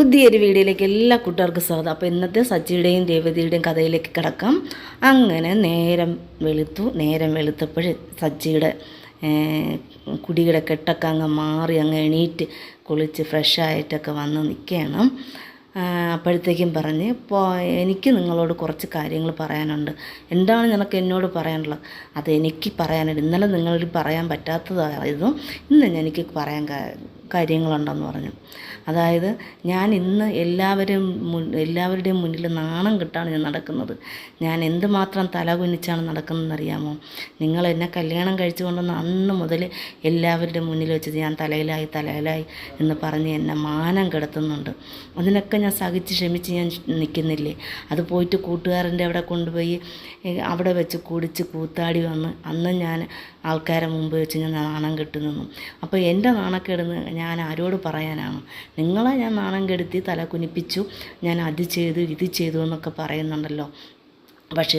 പുതിയൊരു വീഡിയോയിലേക്ക് എല്ലാ കൂട്ടുകാർക്കും സ്വാഗതം. അപ്പോൾ ഇന്നത്തെ സച്ചിയുടെയും രേവതിയുടെയും കഥയിലേക്ക് കിടക്കാം. അങ്ങനെ നേരം വെളുത്തു. നേരം വെളുത്തപ്പോൾ സച്ചിയുടെ കുടിയുടെ കെട്ടൊക്കെ അങ്ങ് മാറി അങ്ങ് എണീറ്റ് കുളിച്ച് ഫ്രഷായിട്ടൊക്കെ വന്ന് നിൽക്കണം. അപ്പോഴത്തേക്കും പറഞ്ഞ് ഇപ്പോൾ എനിക്ക് നിങ്ങളോട് കുറച്ച് കാര്യങ്ങൾ പറയാനുണ്ട്. എന്താണ് നിനക്ക് എന്നോട് പറയാനുള്ളത്? അത് എനിക്ക് പറയാനുണ്ട്. ഇന്നലെ നിങ്ങളോട് പറയാൻ പറ്റാത്തതായിരുന്നു ഇന്ന് എനിക്ക് പറയാൻ കാര്യങ്ങളുണ്ടെന്ന് പറഞ്ഞു. അതായത് ഞാൻ ഇന്ന് എല്ലാവരും എല്ലാവരുടെയും മുന്നിൽ നാണം കിട്ടാണ് ഞാൻ നടക്കുന്നത്. ഞാൻ എന്തുമാത്രം തല കുനിച്ചാണ് നടക്കുന്നതെന്ന് അറിയാമോ നിങ്ങൾ എന്നെ കല്യാണം കഴിച്ചു കൊണ്ടുവന്ന അന്ന് മുതൽ എല്ലാവരുടെ മുന്നിൽ വെച്ച് ഞാൻ തലയിലായി തലയിലായി എന്ന് പറഞ്ഞ് എന്നെ മാനം കിടത്തുന്നുണ്ട്. അതിനൊക്കെ ഞാൻ സഹിച്ച് ക്ഷമിച്ച് ഞാൻ നിൽക്കുന്നില്ലേ? അത് പോയിട്ട് കൂട്ടുകാരന്റെ അവിടെ കൊണ്ടുപോയി അവിടെ വെച്ച് കുടിച്ച് കൂത്താടി വന്ന് അന്ന് ഞാൻ ആൾക്കാരെ മുമ്പ് വെച്ച് ഞാൻ നാണം കെട്ടു അപ്പോൾ എന്റെ നാണക്കെടുന്ന് ഞാൻ ആരോട് പറയാനാണ്? നിങ്ങളെ ഞാൻ നാണം കെടുത്തി തല കുനിപ്പിച്ചു ഞാൻ അത് ചെയ്തു ഇത് ചെയ്തു എന്നൊക്കെ പറയുന്നുണ്ടല്ലോ. പക്ഷേ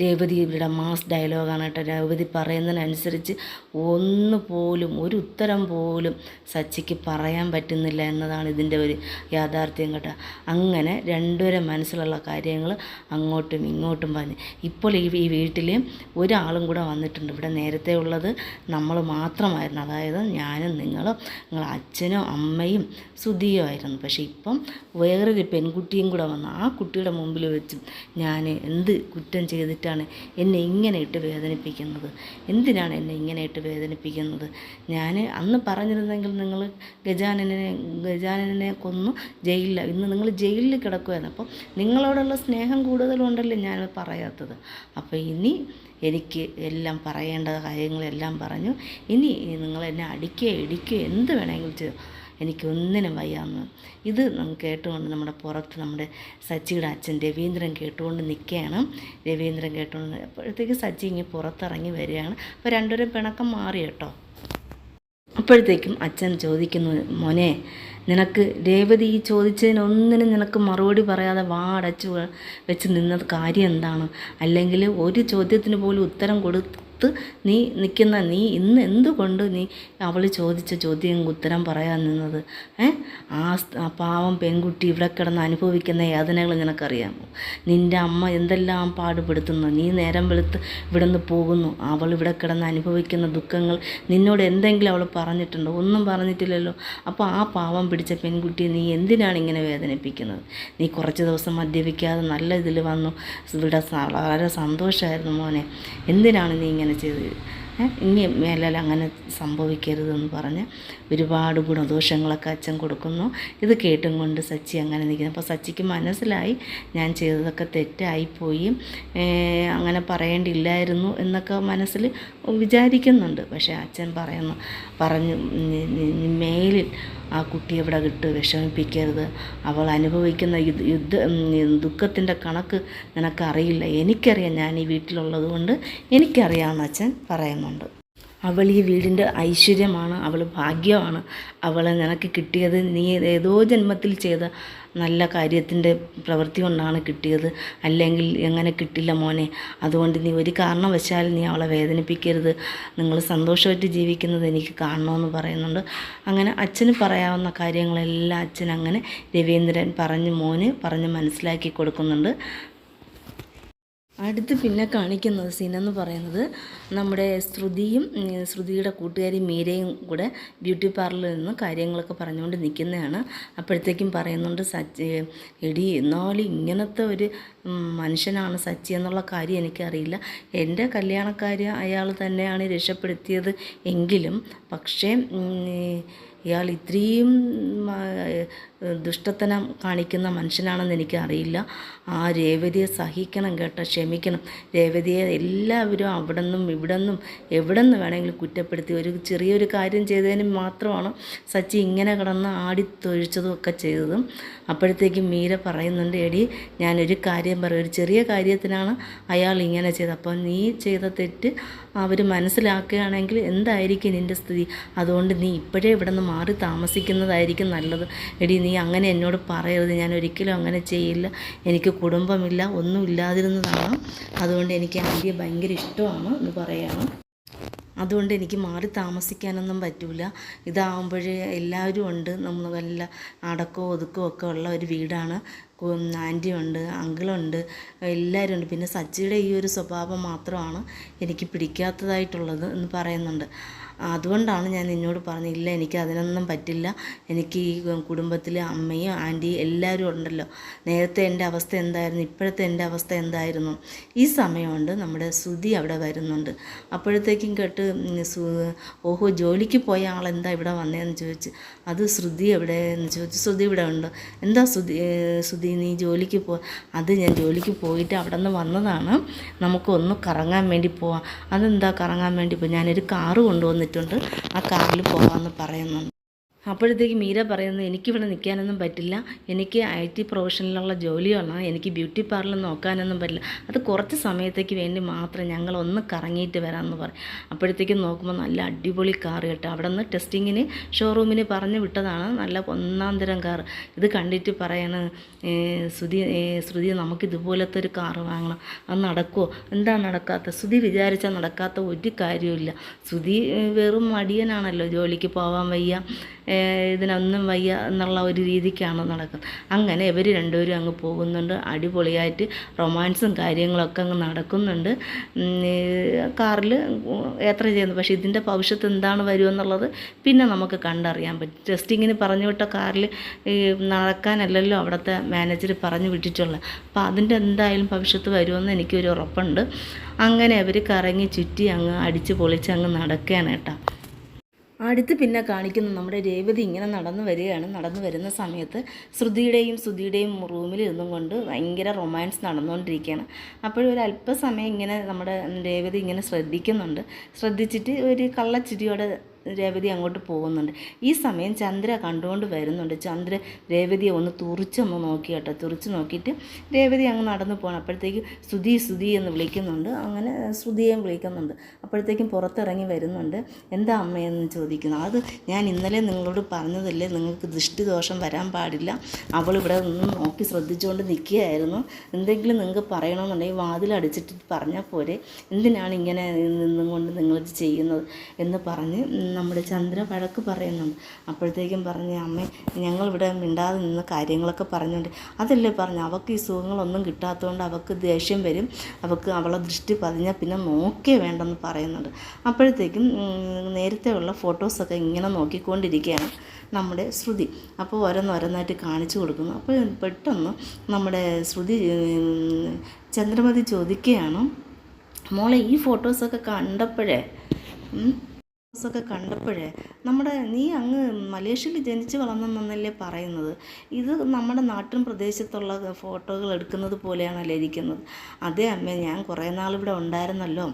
രേവതി ഇവരുടെ മാസ് ഡയലോഗാണ് കേട്ടോ. രേവതി പറയുന്നതിനനുസരിച്ച് ഒന്ന് പോലും ഒരു ഉത്തരം പോലും സച്ചിക്ക് പറയാൻ പറ്റുന്നില്ല എന്നതാണ് ഇതിന്റെ ഒരു യാഥാർത്ഥ്യം കേട്ടോ. അങ്ങനെ രണ്ടുപേരും മനസ്സിലുള്ള കാര്യങ്ങൾ അങ്ങോട്ടും ഇങ്ങോട്ടും പറഞ്ഞ്. ഇപ്പോൾ ഈ ഈ വീട്ടിൽ ഒരാളും കൂടെ വന്നിട്ടുണ്ട്. ഇവിടെ നേരത്തെ ഉള്ളത് നമ്മൾ മാത്രമായിരുന്നു. അതായത് ഞാനും നിങ്ങളും നിങ്ങൾ അച്ഛനും അമ്മയും സുധിയോ ആയിരുന്നു. പക്ഷേ ഇപ്പം വേറൊരു പെൺകുട്ടിയും കൂടെ വന്നു. ആ കുട്ടിയുടെ മുമ്പിൽ വെച്ചും ഞാൻ എന്ത് കുറ്റം ചെയ്തിട്ടാണ് എന്നെ ഇങ്ങനെ ഇട്ട് വേദനിപ്പിക്കുന്നത്. എന്തിനാണ് എന്നെ ഇങ്ങനെ ഇട്ട് വേദനിപ്പിക്കുന്നത്? ഞാൻ അന്ന് പറഞ്ഞിരുന്നെങ്കിൽ നിങ്ങൾ ഗജാനനെ ഗജാനനെ കൊന്നു ജയിലിൽ ഇന്ന് നിങ്ങൾ ജയിലിൽ കിടക്കുമായിരുന്നു അപ്പോൾ നിങ്ങളോടുള്ള സ്നേഹം കൂടുതലുണ്ടല്ലേ ഞാൻ പറയാത്തത്. അപ്പോൾ ഇനി എനിക്ക് എല്ലാം പറയേണ്ട കാര്യങ്ങളെല്ലാം പറഞ്ഞു. ഇനി നിങ്ങൾ എന്നെ അടിക്കുകയോ ഇടിക്കുകയോ എന്ത് വേണമെങ്കിലും ചെയ്തു. എനിക്കൊന്നിനും വയ്യാന്ന്. ഇത് കേട്ടുകൊണ്ട് നമ്മുടെ പുറത്ത് നമ്മുടെ സച്ചിയുടെ അച്ഛൻ രവീന്ദ്രൻ കേട്ടുകൊണ്ട് നിൽക്കുകയാണ്. രവീന്ദ്രൻ കേട്ടുകൊണ്ട് അപ്പോഴത്തേക്ക് സച്ചി ഇങ്ങനെ പുറത്തിറങ്ങി വരികയാണ്. അപ്പോൾ രണ്ടുപേരും പിണക്കം മാറി കേട്ടോ. അപ്പോഴത്തേക്കും അച്ഛൻ ചോദിക്കുന്നു മോനെ നിനക്ക് രേവതി ഈ ചോദിച്ചതിനൊന്നിനും നിനക്ക് മറുപടി പറയാതെ വാടച്ചു വെച്ച് നിന്നത് കാര്യം എന്താണ്? അല്ലെങ്കിൽ ഒരു ചോദ്യത്തിന് പോലും ഉത്തരം കൊടുത്ത് നീ നിൽക്കുന്ന നീ ഇന്ന് എന്തുകൊണ്ട് നീ അവൾ ചോദിച്ച ചോദ്യം ഉത്തരം പറയാൻ നിന്നത്? ഏ? ആ പാവം പെൺകുട്ടി ഇവിടെ കിടന്ന് അനുഭവിക്കുന്ന യാതനകൾ നിനക്കറിയാമോ? നിന്റെ അമ്മ എന്തെല്ലാം പാടുപെടുത്തുന്നു? നീ നേരം വെളുത്ത് ഇവിടെ നിന്ന് പോകുന്നു. അവൾ ഇവിടെ കിടന്ന് അനുഭവിക്കുന്ന ദുഃഖങ്ങൾ നിന്നോട് എന്തെങ്കിലും അവൾ പറഞ്ഞിട്ടുണ്ടോ? ഒന്നും പറഞ്ഞിട്ടില്ലല്ലോ. അപ്പോൾ ആ പാവം പിടിച്ച പെൺകുട്ടി നീ എന്തിനാണ് ഇങ്ങനെ വേദനിപ്പിക്കുന്നത്? നീ കുറച്ച് ദിവസം മദ്യപിക്കാതെ നല്ല ഇതിൽ വന്നു. ഇവിടെ വളരെ സന്തോഷമായിരുന്നു മോനെ. എന്തിനാണ് നീ ഇങ്ങനെ ചെയ്തത് ഏ? ഇനി മേലാൽ അങ്ങനെ സംഭവിക്കരുതെന്ന് പറഞ്ഞ് ഒരുപാട് ഗുണദോഷങ്ങളൊക്കെ അച്ഛൻ കൊടുക്കുന്നു. ഇത് കേട്ടും കൊണ്ട് സച്ചി അങ്ങനെ നിൽക്കുന്നു. അപ്പോൾ സച്ചിക്ക് മനസ്സിലായി ഞാൻ ചെയ്തതൊക്കെ തെറ്റായിപ്പോയി. അങ്ങനെ പറയേണ്ടില്ലായിരുന്നു എന്നൊക്കെ മനസ്സിൽ വിചാരിക്കുന്നുണ്ട്. പക്ഷേ അച്ഛൻ പറയുന്നു പറഞ്ഞു "നി- നി- നി മേലിൽ ആ കുട്ടി എവിടെ ഇട്ട് വിഷമിപ്പിക്കരുത്? അവൾ അനുഭവിക്കുന്ന യുദ്ധ ദുഃഖത്തിന്റെ കണക്ക് നിനക്കറിയില്ല. എനിക്കറിയാം ഞാൻ ഈ വീട്ടിലുള്ളത് കൊണ്ട് എനിക്കറിയാമെന്ന് അച്ഛൻ പറയുന്നുണ്ട് അവൾ ഈ വീടിന്റെ ഐശ്വര്യമാണ് അവൾ ഭാഗ്യമാണ്. അവളെ നിനക്ക് കിട്ടിയത് നീ ഏതോ ജന്മത്തിൽ ചെയ്ത നല്ല കാര്യത്തിന്റെ പ്രവൃത്തി കൊണ്ടാണ് കിട്ടിയത്. അല്ലെങ്കിൽ എങ്ങനെ കിട്ടില്ല മോനെ? അതുകൊണ്ട് നീ ഒരു കാരണവശാലും നീ അവളെ വേദനിപ്പിക്കരുത്. നിങ്ങൾ സന്തോഷമായിട്ട് ജീവിക്കുന്നത് എനിക്ക് കാണണമെന്ന് പറയുന്നുണ്ട്. അങ്ങനെ അച്ഛന് പറയാവുന്ന കാര്യങ്ങളെല്ലാം അച്ഛൻ അങ്ങനെ രവീന്ദ്രൻ പറഞ്ഞ് മോന് പറഞ്ഞ് മനസ്സിലാക്കി കൊടുക്കുന്നുണ്ട്. അടുത്ത് പിന്നെ കാണിക്കുന്ന സീൻ എന്ന് പറയുന്നത് നമ്മുടെ ശ്രുതിയും ശ്രുതിയുടെ കൂട്ടുകാരി മീരയും കൂടെ ബ്യൂട്ടി പാർലറിൽ നിന്ന് കാര്യങ്ങളൊക്കെ പറഞ്ഞുകൊണ്ട് നിൽക്കുന്നതാണ്. അപ്പോഴത്തേക്കും പറയുന്നുണ്ട് സച്ചി എടി എന്നാലും ഇങ്ങനത്തെ ഒരു മനുഷ്യനാണ് സച്ചി എന്നുള്ള കാര്യം എനിക്കറിയില്ല. എന്റെ കല്യാണക്കാരി അയാൾ തന്നെയാണ് രക്ഷപ്പെടുത്തിയത് എങ്കിലും പക്ഷേ ഇയാൾ ഇത്രയും ദുഷ്ടത്തനം കാണിക്കുന്ന മനുഷ്യനാണെന്ന് എനിക്കറിയില്ല. ആ രേവതിയെ സഹിക്കണം കേട്ടോ ക്ഷമിക്കണം. രേവതിയെ എല്ലാവരും അവിടെ നിന്നും ഇവിടെ നിന്നും എവിടെ നിന്ന് വേണമെങ്കിലും കുറ്റപ്പെടുത്തി. ഒരു ചെറിയൊരു കാര്യം ചെയ്തതിന് മാത്രമാണ് സച്ചി ഇങ്ങനെ കിടന്ന് ആടിത്തൊഴിച്ചതും ഒക്കെ ചെയ്തതും. അപ്പോഴത്തേക്കും മീര പറയുന്നുണ്ട് എടി ഞാനൊരു കാര്യം പറയും ഒരു ചെറിയ കാര്യത്തിനാണ് അയാൾ ഇങ്ങനെ ചെയ്തത്. അപ്പോൾ നീ ചെയ്ത തെറ്റ് അവർ മനസ്സിലാക്കുകയാണെങ്കിൽ എന്തായിരിക്കും നിന്റെ സ്ഥിതി? അതുകൊണ്ട് നീ ഇപ്പോഴേ ഇവിടെ നിന്ന് മാറി താമസിക്കുന്നതായിരിക്കും നല്ലത്. എടി നീ അങ്ങനെ എന്നോട് പറയരുത്. ഞാൻ ഒരിക്കലും അങ്ങനെ ചെയ്യില്ല. എനിക്ക് കുടുംബമില്ല ഒന്നും ഇല്ലാതിരുന്നതാണ്. അതുകൊണ്ട് എനിക്ക് ആന്റിയെ ഭയങ്കര ഇഷ്ടമാണ് എന്ന് പറയാണ്. അതുകൊണ്ട് എനിക്ക് മാറി താമസിക്കാനൊന്നും പറ്റില്ല ഇതാവുമ്പോഴേ എല്ലാവരും ഉണ്ട്. നമ്മൾ വല്ല അടക്കവും ഒതുക്കവും ഒക്കെ ഉള്ള ഒരു വീടാണ്. ആന്റി ഉണ്ട് അങ്കിളുണ്ട് എല്ലാവരും ഉണ്ട്. പിന്നെ സച്ചിയുടെ ഈ ഒരു സ്വഭാവം മാത്രമാണ് എനിക്ക് പിടിക്കാത്തതായിട്ടുള്ളത് എന്ന് പറയുന്നുണ്ട്. അതുകൊണ്ടാണ് ഞാൻ നിന്നോട് പറഞ്ഞത് ഇല്ല എനിക്ക് അതിനൊന്നും പറ്റില്ല. എനിക്ക് ഈ കുടുംബത്തിൽ അമ്മയും ആന്റിയും എല്ലാവരും ഉണ്ടല്ലോ. നേരത്തെ എന്റെ അവസ്ഥ എന്തായിരുന്നു? ഇപ്പോഴത്തെ എന്റെ അവസ്ഥ എന്തായിരുന്നു? ഈ സമയമുണ്ട് നമ്മുടെ ശ്രുതി അവിടെ വരുന്നുണ്ട്. അപ്പോഴത്തേക്കും കേട്ട് ഓഹോ ജോലിക്ക് പോയ ആൾ എന്താ ഇവിടെ വന്നതെന്ന് ചോദിച്ചു? അത് ശ്രുതി എവിടെ? എന്ന് ചോദിച്ചു ശ്രുതി ഇവിടെ ഉണ്ട്. എന്താ ശ്രുതി ശ്രുതി നീ ജോലിക്ക് പോ അത് ഞാൻ ജോലിക്ക് പോയിട്ട് അവിടെ നിന്ന് വന്നതാണ്. നമുക്കൊന്ന് കറങ്ങാൻ വേണ്ടി പോവാം. അതെന്താ കറങ്ങാൻ വേണ്ടി പോയി ഞാനൊരു കാറ് കൊണ്ടുവന്നിട്ടുണ്ട് ആ കാറിൽ പോകാമെന്ന് പറയുന്നുണ്ട്. അപ്പോഴത്തേക്ക് മീര പറയുന്നത് എനിക്കിവിടെ നിൽക്കാനൊന്നും പറ്റില്ല. എനിക്ക് ഐ ടി പ്രൊഫഷനിലുള്ള ജോലിയാണ് എനിക്ക് ബ്യൂട്ടി പാർലർ നോക്കാനൊന്നും പറ്റില്ല. അത് കുറച്ച് സമയത്തേക്ക് വേണ്ടി മാത്രം ഞങ്ങൾ ഒന്ന് കറങ്ങിയിട്ട് വരാമെന്ന് പറയും. അപ്പോഴത്തേക്കും നോക്കുമ്പോൾ നല്ല അടിപൊളി കാർ കേട്ടോ. അവിടെ നിന്ന് ടെസ്റ്റിങ്ങിന് ഷോറൂമിന് പറഞ്ഞു വിട്ടതാണ്. നല്ല ഒന്നാം തരം കാർ ഇത് കണ്ടിട്ട് പറയണ ശ്രുതി ശ്രുതി നമുക്ക് ഇതുപോലത്തെ ഒരു കാർ വാങ്ങണം. അത് നടക്കുമോ എന്താ നടക്കാത്ത? ശ്രുതി വിചാരിച്ചാൽ നടക്കാത്ത ഒരു കാര്യമില്ല ശ്രുതി വെറും മടിയനാണല്ലോ. ജോലിക്ക് പോകാൻ വയ്യ. ഇതിനൊന്നും വയ്യ എന്നുള്ള ഒരു രീതിക്കാണ് നടക്കുന്നത്. അങ്ങനെ ഇവർ രണ്ടുപേരും അങ്ങ് പോകുന്നുണ്ട്. അടിപൊളിയായിട്ട് റൊമാൻസും കാര്യങ്ങളൊക്കെ അങ്ങ് നടക്കുന്നുണ്ട്. കാറിൽ യാത്ര ചെയ്യുന്നു. പക്ഷേ ഇതിന്റെ ഭവിഷ്യത്ത് എന്താണ് വരുമെന്നുള്ളത് പിന്നെ നമുക്ക് കണ്ടറിയാൻ പറ്റും. ടെസ്റ്റിങ്ങിന് പറഞ്ഞു വിട്ട കാറിൽ ഈ നടക്കാനല്ലല്ലോ അവിടുത്തെ മാനേജർ പറഞ്ഞു വിട്ടിട്ടുള്ളത്. അപ്പോൾ അതിന്റെ എന്തായാലും ഭവിഷ്യത്ത് വരുമെന്ന് എനിക്കൊരു ഉറപ്പുണ്ട്. അങ്ങനെ അവർ കറങ്ങി ചുറ്റി അങ്ങ് അടിച്ച് പൊളിച്ച് അങ്ങ് നടക്കുകയാണ് കേട്ടോ. അടുത്ത് പിന്നെ കാണിക്കുന്നു നമ്മുടെ രേവതി ഇങ്ങനെ നടന്നു വരികയാണ്. നടന്നു വരുന്ന സമയത്ത് ശ്രുതിയുടെയും ശ്രുതിയുടെയും റൂമിൽ ഇരുന്നും കൊണ്ട് ഭയങ്കര റൊമാൻസ് നടന്നുകൊണ്ടിരിക്കുകയാണ്. അപ്പോഴൊരു അല്പസമയം ഇങ്ങനെ നമ്മുടെ രേവതി ഇങ്ങനെ ശ്രദ്ധിക്കുന്നുണ്ട്. ശ്രദ്ധിച്ചിട്ട് ഒരു കള്ളച്ചിരിയോടെ രേവതി അങ്ങോട്ട് പോകുന്നുണ്ട്. ഈ സമയം ചന്ദ്ര കണ്ടുകൊണ്ട് വരുന്നുണ്ട്. ചന്ദ്ര രേവതിയെ ഒന്ന് തുറിച്ചൊന്ന് നോക്കി കേട്ടോ. തുറിച്ച് നോക്കിയിട്ട് രേവതി അങ്ങ് നടന്നു പോകണം അപ്പോഴത്തേക്കും സുധി സുധി എന്ന് വിളിക്കുന്നുണ്ട്. അങ്ങനെ ശ്രുതിയെയും വിളിക്കുന്നുണ്ട്. അപ്പോഴത്തേക്കും പുറത്തിറങ്ങി വരുന്നുണ്ട്. എന്താ അമ്മയെന്ന് ചോദിക്കുന്നു. അത് ഞാൻ ഇന്നലെ നിങ്ങളോട് പറഞ്ഞതല്ലേ? നിങ്ങൾക്ക് ദൃഷ്ടിദോഷം വരാൻ പാടില്ല. അവൾ ഇവിടെ നിന്ന് നോക്കി ശ്രദ്ധിച്ചുകൊണ്ട് നിൽക്കുകയായിരുന്നു എന്തെങ്കിലും നിങ്ങൾക്ക് പറയണമെന്നുണ്ടെങ്കിൽ വാതിലടിച്ചിട്ട് പറഞ്ഞാൽ പോരെ. എന്തിനാണ് ഇങ്ങനെ നിന്നുകൊണ്ട് നിങ്ങളിത് ചെയ്യുന്നത്? എന്ന് പറഞ്ഞ് നമ്മുടെ ചന്ദ്ര വഴക്ക് പറയുന്നുണ്ട്. അപ്പോഴത്തേക്കും പറഞ്ഞ അമ്മേ ഞങ്ങളിവിടെ മിണ്ടാതെ നിന്ന് കാര്യങ്ങളൊക്കെ പറഞ്ഞുകൊണ്ട് അതല്ലേ പറഞ്ഞു അവൾക്ക് ഈ സുഖങ്ങളൊന്നും കിട്ടാത്തതുകൊണ്ട് അവൾക്ക് ദേഷ്യം വരും. അവൾക്ക് അവളെ ദൃഷ്ടി പതിഞ്ഞാൽ പിന്നെ നോക്കേ വേണ്ടെന്ന് പറയുന്നുണ്ട്. അപ്പോഴത്തേക്കും നേരത്തെ ഉള്ള ഫോട്ടോസൊക്കെ ഇങ്ങനെ നോക്കിക്കൊണ്ടിരിക്കുകയാണ് നമ്മുടെ ശ്രുതി. അപ്പോൾ ഓരോന്നോരോന്നായിട്ട് കാണിച്ചു കൊടുക്കുന്നു. അപ്പോൾ പെട്ടെന്ന് നമ്മുടെ ശ്രുതി ചന്ദ്രമതി ചോദിക്കുകയാണ് മോളെ ഈ ഫോട്ടോസൊക്കെ കണ്ടപ്പോഴേ ഒക്കെ കണ്ടപ്പോഴേ നമ്മുടെ നീ അങ്ങ് മലേഷ്യയിൽ ജനിച്ച് വളർന്നെന്നല്ലേ പറയുന്നത്. ഇത് നമ്മുടെ നാട്ടിൻ പ്രദേശത്തുള്ള ഫോട്ടോകൾ എടുക്കുന്നത് പോലെയാണല്ലോ ഇരിക്കുന്നത്. അതേ അമ്മേ ഞാൻ കുറേ നാളിവിടെ ഉണ്ടായിരുന്നല്ലോ.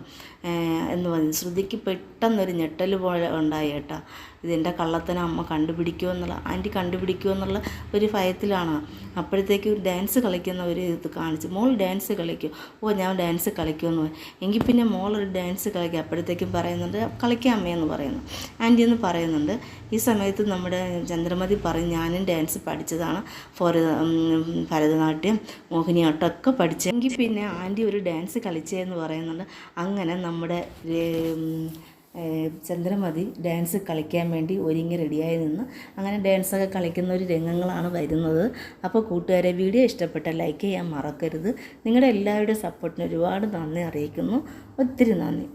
എന്ന് പറഞ്ഞു. ശ്രുതിക്ക് പെട്ടെന്നൊരു ഞെട്ടൽ പോലെ ഉണ്ടായി കേട്ടോ ഇതിന്റെ കള്ളത്തനം അമ്മ കണ്ടുപിടിക്കുമോ എന്നുള്ള ആന്റി കണ്ടുപിടിക്കുമോ എന്നുള്ള ഒരു ഭയത്തിലാണ്. അപ്പോഴത്തേക്ക് ഒരു ഡാൻസ് കളിക്കുന്ന ഒരു ഇത് കാണിച്ചു. മോൾ ഡാൻസ് കളിക്കും. ഓ ഞാൻ ഡാൻസ് കളിക്കുമെന്ന്. എങ്കിൽ പിന്നെ മോൾ ഒരു ഡാൻസ് കളിക്കുക അപ്പോഴത്തേക്കും പറയുന്നുണ്ട് കളിക്കാം അമ്മയെന്ന് പറയുന്നു. ആന്റി എന്ന് പറയുന്നുണ്ട്. ഈ സമയത്ത് നമ്മുടെ ചന്ദ്രമതി പറയും ഞാനും ഡാൻസ് പഠിച്ചതാണ്. ഫോർ ഭരതനാട്യം മോഹിനിയാട്ടം ഒക്കെ പഠിച്ചെങ്കിൽ പിന്നെ ആന്റി ഒരു ഡാൻസ് കളിച്ചതെന്ന് പറയുന്നുണ്ട്. അങ്ങനെ നമ്മുടെ ചന്ദ്രമതി ഡാൻസ് കളിക്കാൻ വേണ്ടി ഒരുങ്ങി റെഡിയായി നിന്ന് അങ്ങനെ ഡാൻസൊക്കെ കളിക്കുന്ന ഒരു രംഗങ്ങളാണ് വരുന്നത്. അപ്പോൾ കൂട്ടുകാരെ വീഡിയോ ഇഷ്ടപ്പെട്ട ലൈക്ക് ചെയ്യാൻ മറക്കരുത്. നിങ്ങളുടെ എല്ലാവരുടെയും സപ്പോർട്ടിന് ഒരുപാട് നന്ദി അറിയിക്കുന്നു. ഒത്തിരി നന്ദി.